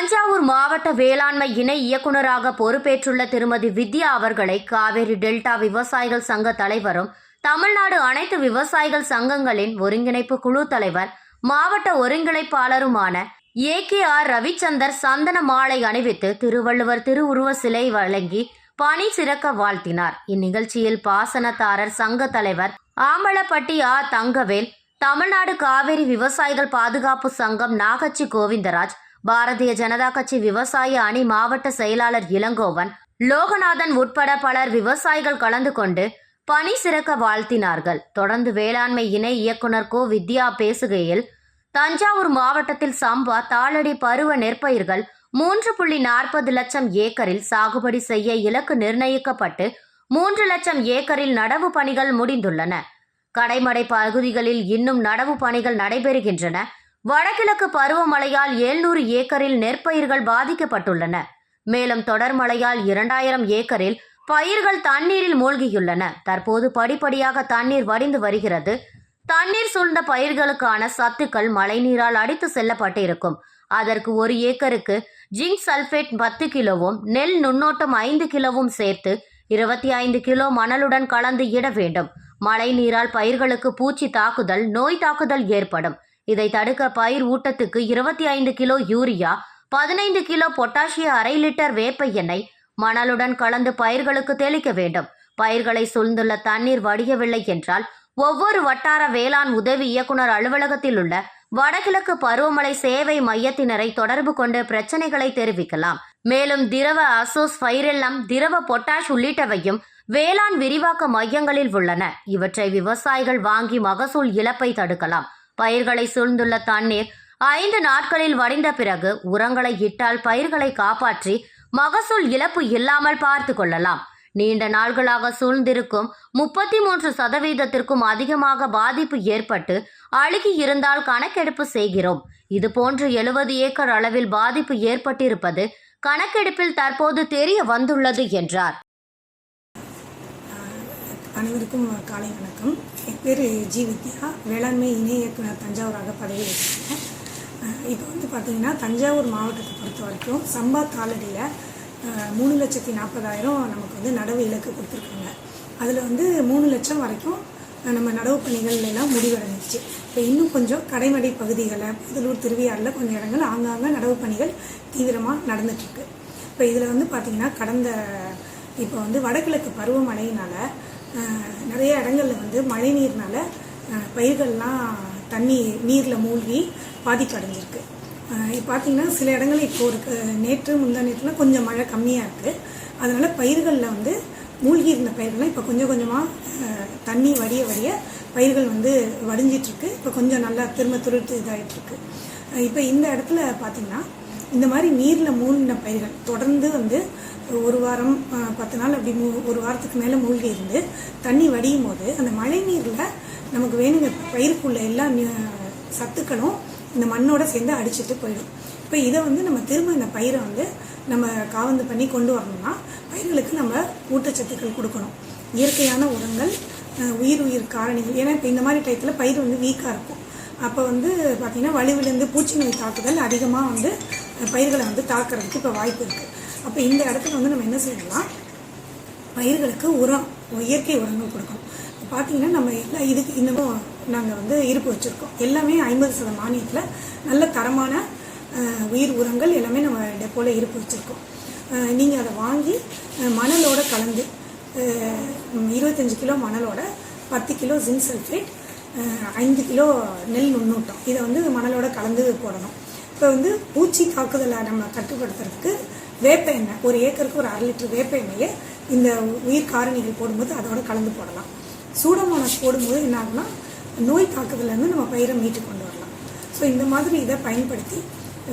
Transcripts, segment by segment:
தஞ்சாவூர் மாவட்ட வேளாண்மை இணை இயக்குநராக பொறுப்பேற்றுள்ள திருமதி வித்யா அவர்களை காவேரி டெல்டா விவசாயிகள் சங்க தலைவரும் தமிழ்நாடு அனைத்து விவசாயிகள் சங்கங்களின் ஒருங்கிணைப்பு குழு தலைவர் மாவட்ட ஒருங்கிணைப்பாளருமான ஏ கே ஆர் ரவிச்சந்தர் சந்தன மாலை அணிவித்து திருவள்ளுவர் திருவுருவ சிலை வழங்கி பணி சிறக்க வாழ்த்தினார். இந்நிகழ்ச்சியில் பாசனதாரர் சங்க தலைவர் ஆம்பலப்பட்டி ஆ தங்கவேல் தமிழ்நாடு காவேரி விவசாயிகள் பாதுகாப்பு சங்கம் நாகச்சி கோவிந்தராஜ் பாரதிய ஜனதா கட்சி விவசாய அணி மாவட்ட செயலாளர் இளங்கோவன் லோகநாதன் உட்பட பலர் விவசாயிகள் கலந்து கொண்டு பணி சிறக்க வாழ்த்தினார்கள். தொடர்ந்து வேளாண்மை இணை இயக்குனர் கோ. வித்யா பேசுகையில் தஞ்சாவூர் மாவட்டத்தில் சம்பா தாளடி பருவ நெற்பயிர்கள் மூன்று புள்ளி நாற்பது லட்சம் ஏக்கரில் சாகுபடி செய்ய இலக்கு நிர்ணயிக்கப்பட்டு மூன்று லட்சம் ஏக்கரில் நடவு பணிகள் முடிந்துள்ளன. கடைமடை பகுதிகளில் இன்னும் நடவு பணிகள் நடைபெறுகின்றன. வடகிழக்கு பருவமழையால் எழுநூறு ஏக்கரில் நெற்பயிர்கள் பாதிக்கப்பட்டுள்ளன. மேலும் தொடர் மழையால் இரண்டாயிரம் ஏக்கரில் பயிர்கள் தண்ணீரில் மூழ்கியுள்ளன. தற்போது படிப்படியாக தண்ணீர் வடிந்து வருகிறது. தண்ணீர் சூழ்ந்த பயிர்களுக்கான சத்துக்கள் மழைநீரால் அடித்து செல்லப்பட்டிருக்கும். அதற்கு ஒரு ஏக்கருக்கு ஜிங்க் சல்பேட் பத்து கிலோவும் நெல் நுண்ணோட்டம் ஐந்து கிலோவும் சேர்த்து இருபத்தி ஐந்து கிலோ மணலுடன் கலந்து இட வேண்டும். மழை நீரால் பயிர்களுக்கு பூச்சி தாக்குதல் நோய் தாக்குதல் ஏற்படும். இதை தடுக்க பயிர் ஊட்டத்துக்கு இருபத்தி ஐந்து கிலோ யூரியா பதினைந்து கிலோ பொட்டாசிய அரை லிட்டர் வேப்ப எண்ணெய் மணலுடன் கலந்து பயிர்களுக்கு தெளிக்க வேண்டும். பயிர்களை சூழ்ந்துள்ள தண்ணீர் வடியவில்லை என்றால் ஒவ்வொரு வட்டார வேளாண் உதவி இயக்குனர் அலுவலகத்தில் உள்ள வடகிழக்கு பருவமழை சேவை மையத்தினரை தொடர்பு கொண்டு பிரச்சனைகளை தெரிவிக்கலாம். மேலும் திரவ அசோஸ் ஃபைரெல்லம் திரவ பொட்டாஷ் உள்ளிட்டவையும் வேளாண் விரிவாக்க மையங்களில் உள்ளன. இவற்றை விவசாயிகள் வாங்கி மகசூல் இழப்பை தடுக்கலாம். பயிர்களை சூழ்ந்துள்ள தண்ணீர் ஐந்து நாட்களில் வடிந்த பிறகு உரங்களை இட்டால் பயிர்களை காப்பாற்றி மகசூல் இழப்பு இல்லாமல் பார்த்து கொள்ளலாம். நீண்ட நாள்களாக சூழ்ந்திருக்கும் முப்பத்தி மூன்று சதவீதத்திற்கும் அதிகமாக பாதிப்பு ஏற்பட்டு அழுகி இருந்தால் கணக்கெடுப்பு செய்கிறோம். இதுபோன்று எழுபது ஏக்கர் அளவில் பாதிப்பு ஏற்பட்டிருப்பது கணக்கெடுப்பில் தற்போது தெரிய வந்துள்ளது என்றார். அனைவருக்கும் காலை வணக்கம். என் பேர் ஜி வித்யா. வேளாண்மை இணை இயக்குனர் தஞ்சாவூராக பதவி வச்சுருக்கேன் இப்போ வந்து பார்த்திங்கன்னா தஞ்சாவூர் மாவட்டத்தை பொறுத்த வரைக்கும் சம்பா தாளடியில் மூணு லட்சத்தி நாற்பதாயிரம் நமக்கு வந்து நடவு இலக்கு கொடுத்துருக்காங்க. அதில் வந்து மூணு லட்சம் வரைக்கும் நம்ம நடவு பணிகள்லாம் முடிவடைஞ்சிச்சு. இப்போ இன்னும் கொஞ்சம் கடைமடை பகுதிகளில் புதலூர் திருவியாறில் கொஞ்சம் இடங்கள் ஆங்காங்கே நடவு பணிகள் தீவிரமாக நடந்துட்டுருக்கு. இப்போ இதில் வந்து பார்த்திங்கன்னா கடந்த இப்போ வந்து வடகிழக்கு பருவமழையினால் வந்து மழை நீர்னால பயிர்கள்லாம் தண்ணி நீரில் மூழ்கி பாதிப்பு அடைஞ்சிருக்கு பார்த்தீங்கன்னா சில இடங்களில் இப்போ ஒரு நேற்று முந்தா நேற்றுலாம் கொஞ்சம் மழை கம்மியாக இருக்குது அதனால் பயிர்களில் வந்து மூழ்கி இருந்த பயிர்கள்லாம் இப்போ கொஞ்சம் கொஞ்சமாக தண்ணி வடிய வடிய பயிர்கள் வந்து வடிஞ்சிட்ருக்கு இப்போ கொஞ்சம் நல்லா திரும்ப துருத்து இதாகிட்டுருக்கு இப்போ இந்த இடத்துல பார்த்தீங்கன்னா இந்த மாதிரி நீரில் மூழ்கின பயிர்கள் தொடர்ந்து வந்து ஒரு வாரம் பத்து நாள் அப்படி மூ ஒரு வாரத்துக்கு மேலே மூழ்கி இருந்து தண்ணி வடியும் போது அந்த மழை நீரில் நமக்கு வேணுங்க பயிருக்குள்ள எல்லா சத்துக்களும் இந்த மண்ணோட சேர்ந்து அடிச்சிட்டு போயிடும். இப்போ இதை வந்து நம்ம திரும்ப இந்த பயிரை வந்து நம்ம காவந்து பண்ணி கொண்டு வரணும்னா பயிர்களுக்கு நம்ம ஊட்டச்சத்துக்கள் கொடுக்கணும். இயற்கையான உரங்கள் உயிர் உயிர் காரணிகள். ஏன்னா இப்போ இந்த மாதிரி டயத்தில் பயிர் வந்து வீக்காக இருக்கும். அப்போ வந்து பார்த்திங்கன்னா வலுவிலேருந்து பூச்சி நோய் தாக்குதல் அதிகமாக வந்து பயிர்களை வந்து தாக்குறதுக்கு இப்போ வாய்ப்பு இருக்குது அப்போ இந்த இடத்துல வந்து நம்ம என்ன செய்யலாம்? பயிர்களுக்கு உரம் இயற்கை உரங்கள் கொடுக்கணும். பார்த்தீங்கன்னா நம்ம எல்லா இதுக்கு இன்னமும் நாங்கள் வந்து இருப்பு வச்சுருக்கோம். எல்லாமே ஐம்பது சத மானியத்தில் நல்ல தரமான உயிர் உரங்கள் எல்லாமே நம்ம டெப்போவில் இருப்பு வச்சுருக்கோம். நீங்கள் அதை வாங்கி மணலோட கலந்து இருபத்தஞ்சி இருபத்தஞ்சு கிலோ மணலோட பத்து கிலோ ஜிங்க் சல்ஃபேட் ஐந்து கிலோ நெல் நுண்ணூட்டம். இதை வந்து மணலோட கலந்து போடணும். இப்போ வந்து பூச்சி தாக்குதலை நம்ம கட்டுப்படுத்துறதுக்கு வேப்ப எண்ணெய் ஒரு ஏக்கருக்கு ஒரு அரை லிட்டர் வேப்ப எண்ணெயை இந்த உயிர் காரணிகள் போடும்போது அதோட கலந்து போடலாம். சூடமானஸ் போடும்போது என்ன ஆகுன்னா நோய் தாக்குதலேருந்து நம்ம பயிரை மீட்டு கொண்டு வரலாம். ஸோ இந்த மாதிரி இதை பயன்படுத்தி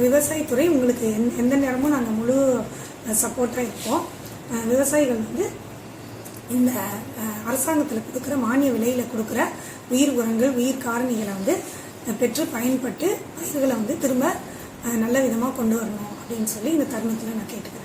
விவசாயத்துறை உங்களுக்கு எந் எந்த நேரமும் நாங்கள் முழு சப்போர்ட்டாக இருப்போம். விவசாயிகள் வந்து இந்த அரசாங்கத்தில் கொடுக்குற மானிய விலையில் கொடுக்குற உயிர் உரங்கள் உயிர் காரணிகளை வந்து பெற்று பயன்பட்டு பயிர்களை வந்து திரும்ப நல்ல விதமாக கொண்டு வரணும் அப்படின்னு சொல்லி இந்த தருணத்தில் நான் கேட்டுக்கிறேன்.